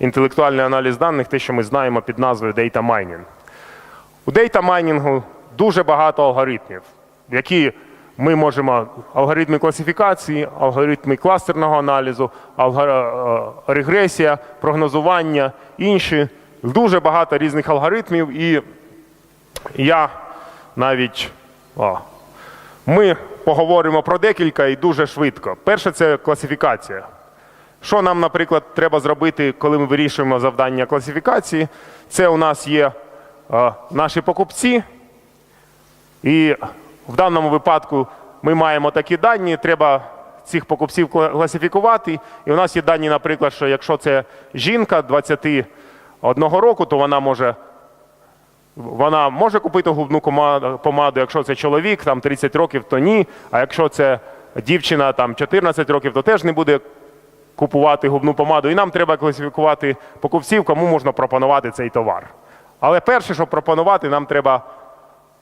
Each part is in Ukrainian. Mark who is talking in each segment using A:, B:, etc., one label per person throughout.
A: інтелектуальний аналіз даних, те, що ми знаємо під назвою Data Mining. У Data Mining дуже багато алгоритмів, які ми можемо алгоритми класифікації, алгоритми кластерного аналізу, е, регресія, прогнозування, інші. Дуже багато різних алгоритмів, і я навіть о, ми поговоримо про декілька і дуже швидко. Перше це класифікація. Що нам, наприклад, треба зробити, коли ми вирішуємо завдання класифікації? Це у нас є е, наші покупці, і в даному випадку ми маємо такі дані, треба цих покупців класифікувати. І у нас є дані, наприклад, що якщо це жінка 21 року, то вона може вона може купити губну помаду, якщо це чоловік, там 30 років, то ні. А якщо це дівчина там 14 років, то теж не буде купувати губну помаду. І нам треба класифікувати покупців, кому можна пропонувати цей товар. Але перше, що пропонувати, нам треба,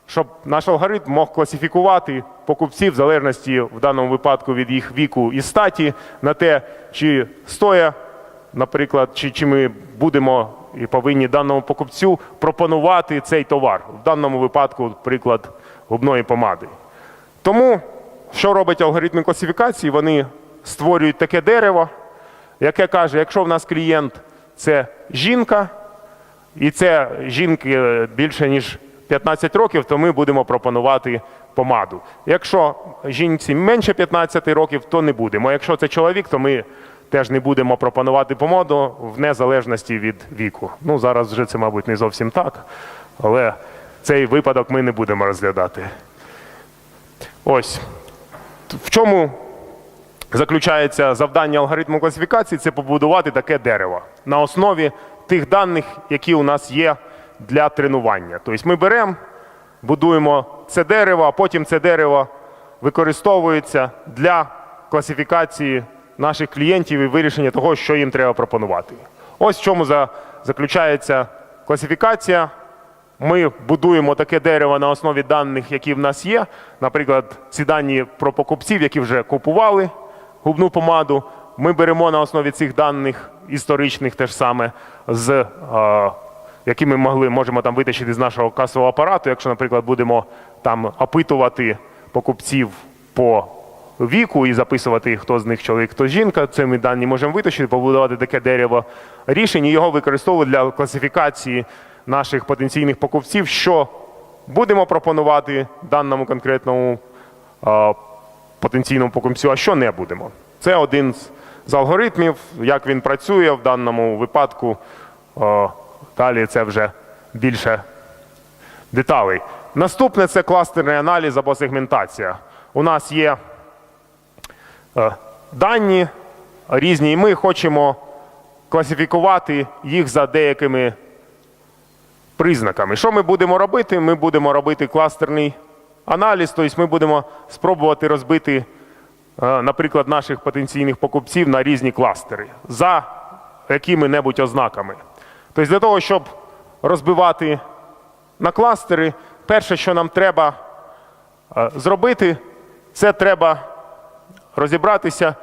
A: щоб наш алгоритм мог класифікувати покупців в залежності в даному випадку від їх віку і статі на те, чи стоя, наприклад, чи, чи ми будемо і повинні даному покупцю пропонувати цей товар. В даному випадку, приклад губної помади. Тому, що робить алгоритми класифікації? Вони створюють таке дерево, яке каже, якщо в нас клієнт це жінка, і це жінки е, більше ніж 15 років, то ми будемо пропонувати помаду. Якщо жінці менше 15 років, то не будемо. Якщо це чоловік, то ми теж не будемо пропонувати помаду в незалежності від віку. Ну зараз вже це, мабуть, не зовсім так, але цей випадок ми не будемо розглядати. Ось в чому заключається завдання алгоритму класифікації це побудувати таке дерево на основі тих даних, які у нас є для тренування. Тобто ми беремо, будуємо це дерево, а потім це дерево використовується для класифікації наших клієнтів і вирішення того, що їм треба пропонувати. Ось в чому заключається класифікація. Ми будуємо таке дерево на основі даних, які в нас є. Наприклад, ці дані про покупців, які вже купували губну помаду. Ми беремо на основі цих даних історичних теж саме, з, е, які ми могли, можемо там витащити з нашого касового апарату. Якщо, наприклад, будемо там опитувати покупців по віку і записувати, хто з них чоловік, хто жінка. Це ми дані можемо витащити, побудувати таке дерево рішень і його використовувати для класифікації наших потенційних покупців, що будемо пропонувати даному конкретному е, потенційному покупцю, а що не будемо. Це один з, алгоритмів, як він працює в даному випадку. Далі це вже більше деталей. Наступне це кластерний аналіз або сегментація. У нас є е, дані різні, і ми хочемо класифікувати їх за деякими признаками. Що ми будемо робити? Ми будемо робити кластерний аналіз, тобто ми будемо спробувати розбити, е, наприклад, наших потенційних покупців на різні кластери за якими-небудь ознаками. Тобто для того, щоб розбивати на кластери, перше, що нам треба е, зробити, це треба розібратися,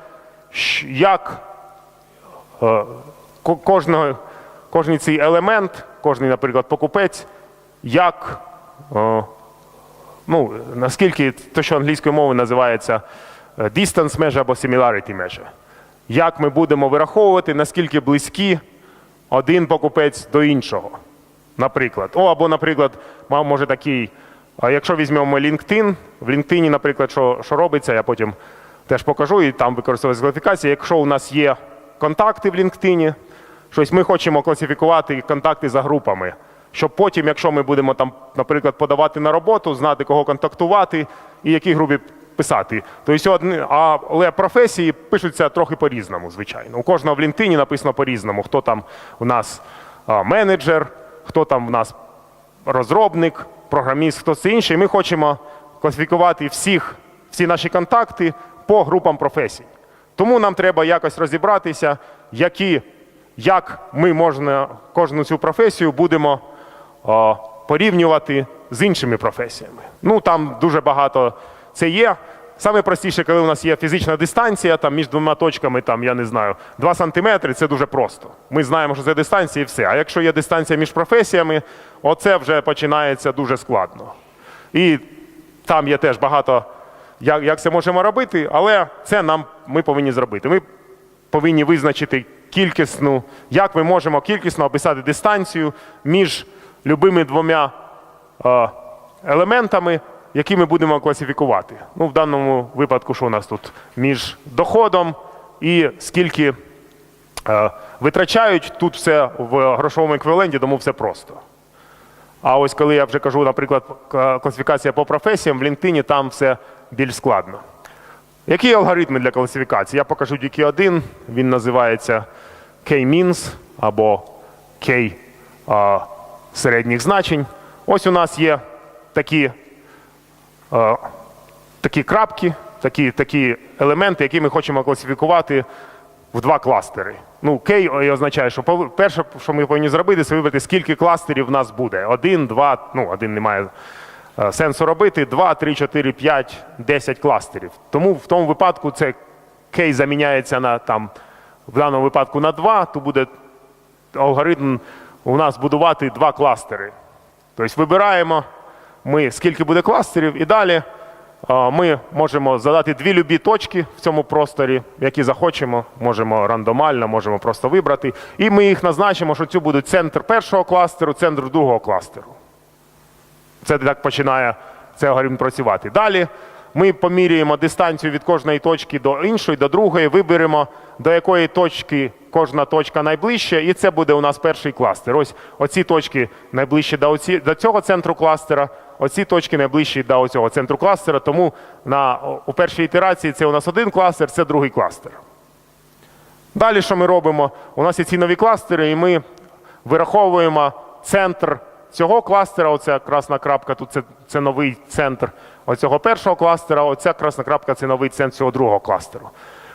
A: як е, кожного, кожний цей елемент, кожний, наприклад, покупець, як, ну, наскільки те, що англійською мовою називається е, distance measure або similarity measure. Як ми будемо вираховувати, наскільки близькі один покупець до іншого. Наприклад. О, або, наприклад, мав може такий. Якщо візьмемо LinkedIn, в LinkedIn, наприклад, що, що робиться, я потім теж покажу, і там використовується класифікація. Якщо у нас є контакти в LinkedIn, щось ми хочемо класифікувати контакти за групами, щоб потім, якщо ми будемо там, наприклад, подавати на роботу, знати, кого контактувати і які групі писати. Тобто, одні, а, але професії пишуться трохи по-різному, звичайно. У кожного в LinkedIn написано по-різному, хто там у нас менеджер, хто там у нас розробник, програміст, хто це інший. Ми хочемо класифікувати всіх, всі наші контакти по групам професій. Тому нам треба якось розібратися, які, як ми можна кожну цю професію будемо порівнювати з іншими професіями. Ну там дуже багато це є. Саме простіше, коли у нас є фізична дистанція там, між двома точками, там, я не знаю, 2 сантиметри, це дуже просто. Ми знаємо, що це дистанція і все. А якщо є дистанція між професіями, оце вже починається дуже складно. І там є теж багато, як, як це можемо робити, але це нам ми повинні зробити. Ми повинні визначити кількісну, як ми можемо кількісно описати дистанцію між любими двома елементами, які ми будемо класифікувати. Ну, в даному випадку, що у нас тут між доходом і скільки витрачають, тут все в грошовому еквіваленті, тому все просто. А ось коли я вже кажу, наприклад, класифікація по професіям, в LinkedIn там все більш складно. Які алгоритми для класифікації? Я покажу тільки один. Він називається K-means або K середніх значень. Ось у нас є такі, а, такі крапки, такі, такі елементи, які ми хочемо класифікувати в два кластери. Ну, K означає, що перше, що ми повинні зробити, це вибрати, скільки кластерів в нас буде. Один, два, ну, один немає е, сенсу робити, два, три, чотири, п'ять, десять кластерів. Тому в тому випадку це K заміняється на там, в даному випадку на два, то буде алгоритм у нас будувати два кластери. Тобто вибираємо ми, скільки буде кластерів, і далі ми можемо задати дві любі точки в цьому просторі, які захочемо. Можемо рандомально, можемо просто вибрати. І ми їх назначимо, що це буде центр першого кластеру, центр другого кластеру. Це так починає цей алгоритм працювати. Далі ми поміряємо дистанцію від кожної точки до іншої, до другої, виберемо, до якої точки кожна точка найближча, і це буде у нас перший кластер. Ось оці точки найближчі до, оці, до цього центру кластера, оці точки найближчі до цього центру кластера. Тому на, у першій ітерації це у нас один кластер, це другий кластер. Далі, що ми робимо? У нас є ці нові кластери, і ми вираховуємо центр цього кластера. Оця красна крапка, тут це, це новий центр оцього першого кластера, оця красна крапка це новий центр цього другого кластеру.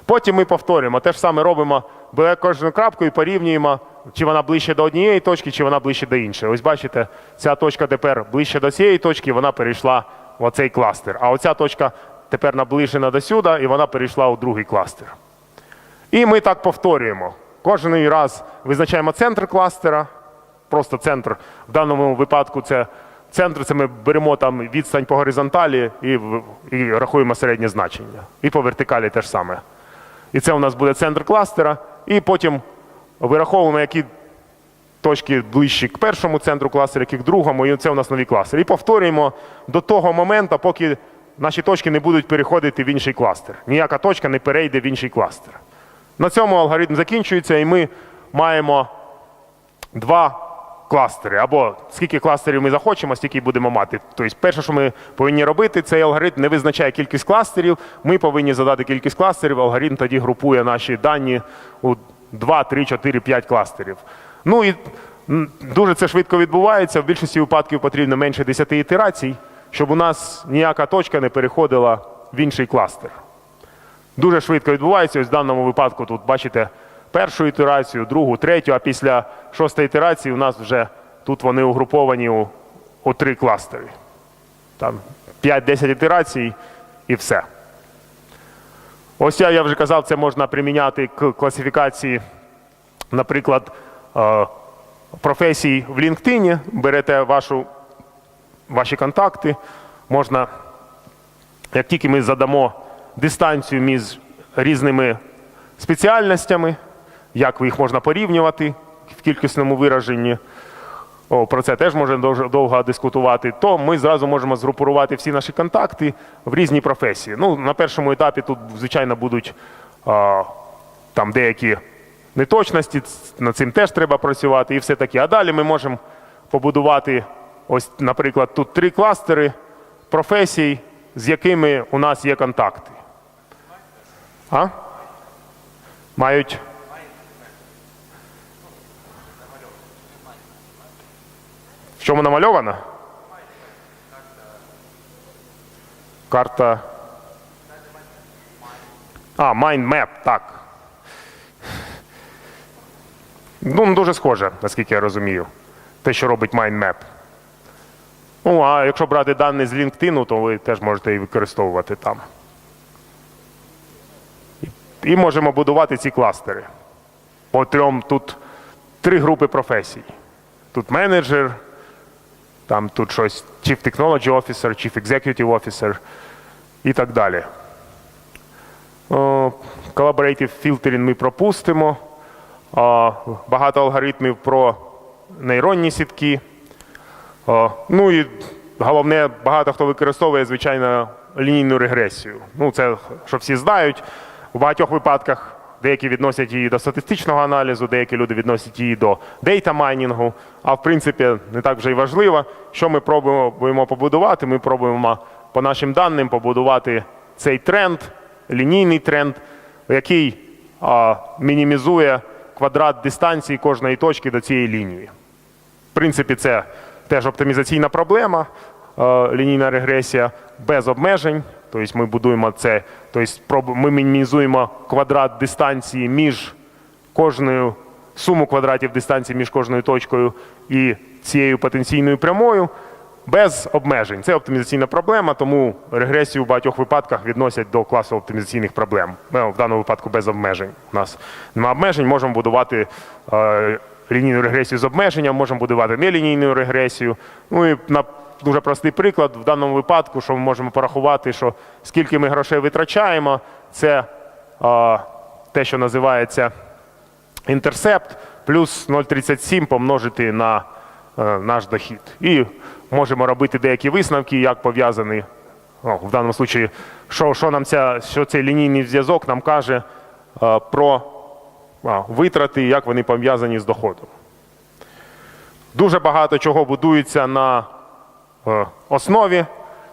A: Потім ми повторюємо, те ж саме робимо, беремо кожну крапку і порівнюємо, чи вона ближче до однієї точки, чи вона ближче до іншої. Ось бачите, ця точка тепер ближче до цієї точки, вона перейшла в оцей кластер. А оця точка тепер наближена до сюди, і вона перейшла у другий кластер. І ми так повторюємо. Кожен раз визначаємо центр кластера, просто центр. В даному випадку це центр, це ми беремо там відстань по горизонталі і, і рахуємо середнє значення. І по вертикалі теж саме. І це у нас буде центр кластера, і потім вираховуємо, які точки ближчі к першому центру кластера, які к другому, і це у нас нові кластери. І повторюємо до того моменту, поки наші точки не будуть переходити в інший кластер. Ніяка точка не перейде в інший кластер. На цьому алгоритм закінчується, і ми маємо два кластери. Або скільки кластерів ми захочемо, стільки будемо мати. Тобто, перше, що ми повинні робити, цей алгоритм не визначає кількість кластерів. Ми повинні задати кількість кластерів, алгоритм тоді групує наші дані у 2, 3, 4, 5 кластерів. Ну і дуже це швидко відбувається. В більшості випадків потрібно менше 10 ітерацій, щоб у нас ніяка точка не переходила в інший кластер. Дуже швидко відбувається. Ось в даному випадку тут бачите першу ітерацію, другу, третю, а після шостої ітерації у нас вже тут вони угруповані у, у три кластери. Там 5-10 ітерацій і все. Ось я, вже казав, це можна приміняти к класифікації, наприклад, е, професій в LinkedIn. Берете вашу, ваші контакти, можна як тільки ми задамо дистанцію між різними спеціальностями, як їх можна порівнювати в кількісному вираженні, о, про це теж можна довго дискутувати, то ми зразу можемо згрупувати всі наші контакти в різні професії. Ну, на першому етапі тут, звичайно, будуть а, там деякі неточності, над цим теж треба працювати і все таке. А далі ми можемо побудувати, ось, наприклад, тут три кластери професій, з якими у нас є контакти. А? Мають. В чому намальована? Карта. А, mind map, так. Ну, дуже схоже, наскільки я розумію. Те, що робить MindMap. Ну, а якщо брати дані з LinkedIn, то ви теж можете і використовувати там. І можемо будувати ці кластери. По трьом тут три групи професій. Тут менеджер, там тут щось Chief Technology Officer, Chief Executive Officer і так далі. О, Collaborative filtering ми пропустимо. Багато алгоритмів про нейронні сітки. Ну і головне, багато хто використовує, звичайно, лінійну регресію. Ну, це, що всі знають. У багатьох випадках деякі відносять її до статистичного аналізу, деякі люди відносять її до дейта майнінгу. А в принципі, не так вже й важливо. Що ми пробуємо побудувати? Ми пробуємо по нашим даним побудувати цей тренд, лінійний тренд, який а, мінімізує квадрат дистанції кожної точки до цієї лінії. В принципі, це теж оптимізаційна проблема, лінійна регресія без обмежень. Тобто ми будуємо це, тобто ми мінімізуємо квадрат дистанції між кожною суму квадратів дистанції між кожною точкою і цією потенційною прямою без обмежень. Це оптимізаційна проблема, тому регресію в багатьох випадках відносять до класу оптимізаційних проблем. Ну, В даному випадку без обмежень. У нас немає обмежень, можемо будувати е, лінійну регресію з обмеженням, можемо будувати нелінійну регресію. Ну і на дуже простий приклад, в даному випадку, що ми можемо порахувати, що скільки ми грошей витрачаємо, це е, те, що називається інтерсепт, плюс 0,37 помножити на е, наш дохід. І можемо робити деякі висновки, як пов'язані, ну, в даному випадку, що, що нам ця, що цей лінійний зв'язок нам каже е, про а, витрати, як вони пов'язані з доходом. Дуже багато чого будується на основі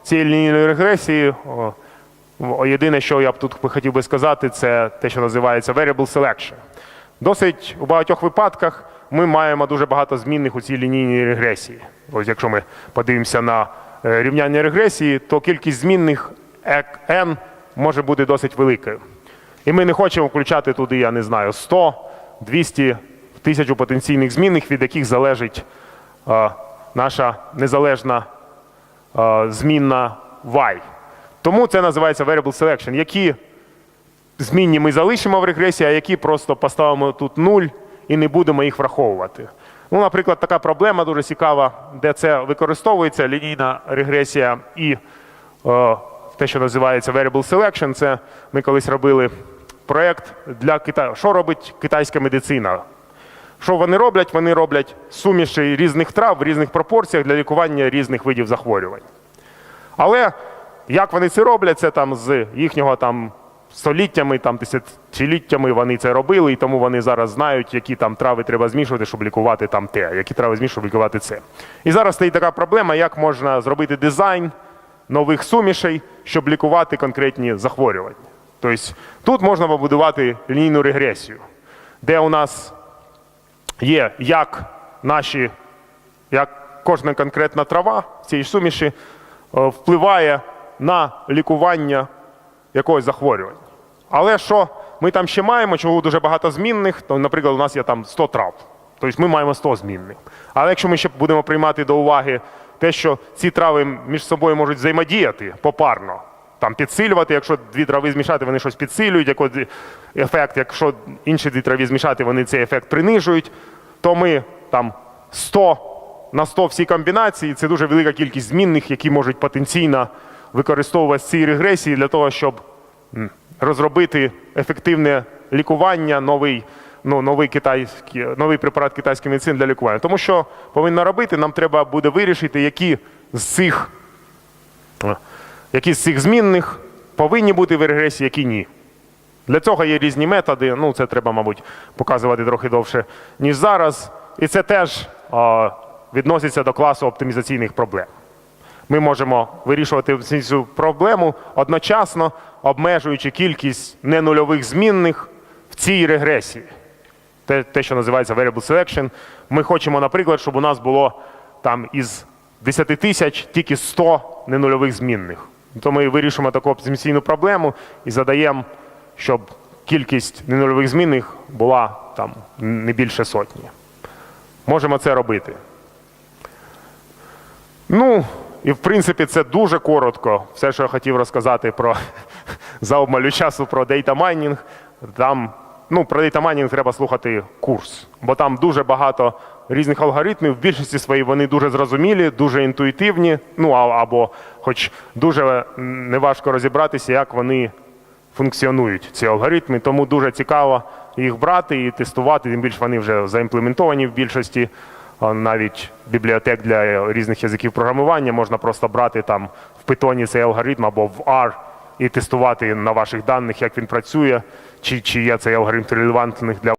A: цієї лінійної регресії. О, Єдине, що я б тут хотів би сказати, це те, що називається variable selection. Досить у багатьох випадках ми маємо дуже багато змінних у цій лінійній регресії. Ось якщо ми подивимося на е, рівняння регресії, то кількість змінних n може бути досить великою. І ми не хочемо включати туди, я не знаю, 100, 200, 1000 потенційних змінних, від яких залежить е, наша незалежна е, змінна y. Тому це називається variable selection. Які змінні ми залишимо в регресії, а які просто поставимо тут нуль і не будемо їх враховувати. Ну, наприклад, така проблема дуже цікава, де це використовується лінійна регресія і е, те, що називається variable selection. Це ми колись робили проєкт для Китаю. Що робить китайська медицина? Що вони роблять? Вони роблять суміші різних трав в різних пропорціях для лікування різних видів захворювань. Але як вони це роблять, це там з їхнього там століттями, там тисячоліттями вони це робили, і тому вони зараз знають, які там трави треба змішувати, щоб лікувати там те, які трави змішувати, щоб лікувати це. І зараз стоїть така проблема, як можна зробити дизайн нових сумішей, щоб лікувати конкретні захворювання. Тобто тут можна побудувати лінійну регресію, де у нас є як наші, як кожна конкретна трава цій суміші е, впливає на лікування якогось захворювання. Але що ми там ще маємо, чого дуже багато змінних, то, наприклад, у нас є там 100 трав. Тобто ми маємо 100 змінних. Але якщо ми ще будемо приймати до уваги те, що ці трави між собою можуть взаємодіяти попарно, там підсилювати, якщо дві трави змішати, вони щось підсилюють, який ефект, якщо інші дві трави змішати, вони цей ефект принижують, то ми там 100 на 100 всі комбінації це дуже велика кількість змінних, які можуть потенційно використовувати ці регресії для того, щоб розробити ефективне лікування, новий, ну, новий, китайський, новий препарат китайської медицини для лікування. Тому що повинно робити, нам треба буде вирішити, які з цих, які з цих змінних повинні бути в регресії, які ні. Для цього є різні методи. Ну, це треба, мабуть, показувати трохи довше, ніж зараз. І це теж а, відноситься до класу оптимізаційних проблем. Ми можемо вирішувати цю проблему одночасно, обмежуючи кількість ненульових змінних в цій регресії. Те, те, що називається variable selection. Ми хочемо, наприклад, щоб у нас було там із 10 тисяч тільки 100 ненульових змінних. То ми вирішимо таку оптимізаційну проблему і задаємо, щоб кількість ненульових змінних була там не більше сотні. Можемо це робити. Ну, і в принципі це дуже коротко. Все, що я хотів розказати про за обмалю часу про дейта майнінг. Там ну, про Mining треба слухати курс, бо там дуже багато різних алгоритмів. В більшості своїй вони дуже зрозумілі, дуже інтуїтивні. Ну або, хоч дуже неважко розібратися, як вони функціонують, ці алгоритми. Тому дуже цікаво їх брати і тестувати. Тим більше вони вже заімплементовані в більшості. Навіть бібліотек для різних язиків програмування можна просто брати там в Python цей алгоритм або в R і тестувати на ваших даних, як він працює, чи, чи є цей алгоритм релевантний для